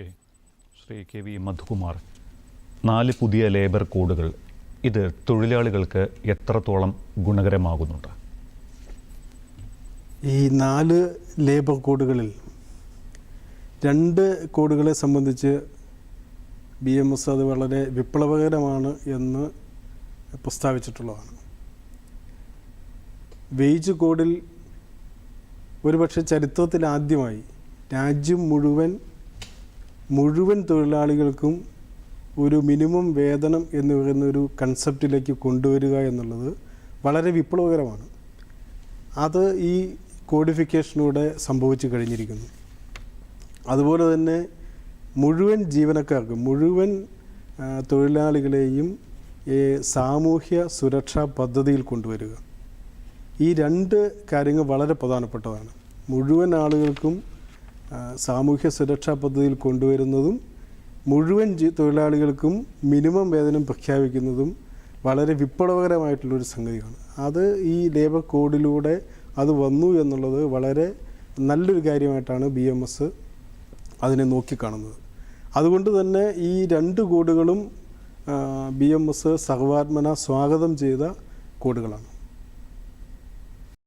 Okay Shri K V Madhukumar. നാല് പുതിയ labour കോഡുകൾ. ഇത് തൊഴിലാളികൾക്ക് എത്രത്തോളം ഗുണകരമാകുന്നുണ്ട്? ഈ നാല് ലേബർ കോഡുകളിൽ രണ്ട് കോഡുകളെ സംബന്ധിച്ച് ബി എം എസ് അത് വളരെ വിപ്ലവകരമാണ് എന്ന് പ്രസ്താവിച്ചിട്ടുള്ളതാണ്. വെയ്ജ് കോഡിൽ ഒരുപക്ഷെ ചരിത്രത്തിലാദ്യമായി രാജ്യം മുഴുവൻ മുഴുവൻ തൊഴിലാളികൾക്കും ഒരു മിനിമം വേതനം എന്ന് പറയുന്ന ഒരു കൺസെപ്റ്റിലേക്ക് കൊണ്ടുവരിക എന്നുള്ളത് വളരെ വിപ്ലവകരമാണ്. അത് ഈ കോഡിഫിക്കേഷനിലൂടെ സംഭവിച്ചു കഴിഞ്ഞിരിക്കുന്നു. അതുപോലെ തന്നെ മുഴുവൻ ജീവനക്കാർക്കും മുഴുവൻ തൊഴിലാളികളെയും ഈ സാമൂഹ്യ സുരക്ഷാ പദ്ധതിയിൽ കൊണ്ടുവരിക. ഈ രണ്ട് കാര്യങ്ങൾ വളരെ പ്രധാനപ്പെട്ടതാണ്. മുഴുവൻ ആളുകൾക്കും സാമൂഹ്യ സുരക്ഷാ പദ്ധതിയിൽ കൊണ്ടുവരുന്നതും മുഴുവൻ തൊഴിലാളികൾക്കും മിനിമം വേതനം പ്രഖ്യാപിക്കുന്നതും വളരെ വിപ്ലവകരമായിട്ടുള്ളൊരു സംഗതിയാണ്. അത് ഈ ലേബർ കോഡിലൂടെ അത് വന്നു എന്നുള്ളത് വളരെ നല്ലൊരു കാര്യമായിട്ടാണ് ബി എം എസ് അതിനെ നോക്കിക്കാണുന്നത്. അതുകൊണ്ട് തന്നെ ഈ രണ്ട് കോഡുകളും ബി എം എസ് സർവാത്മന സ്വാഗതം ചെയ്ത കോഡുകളാണ്.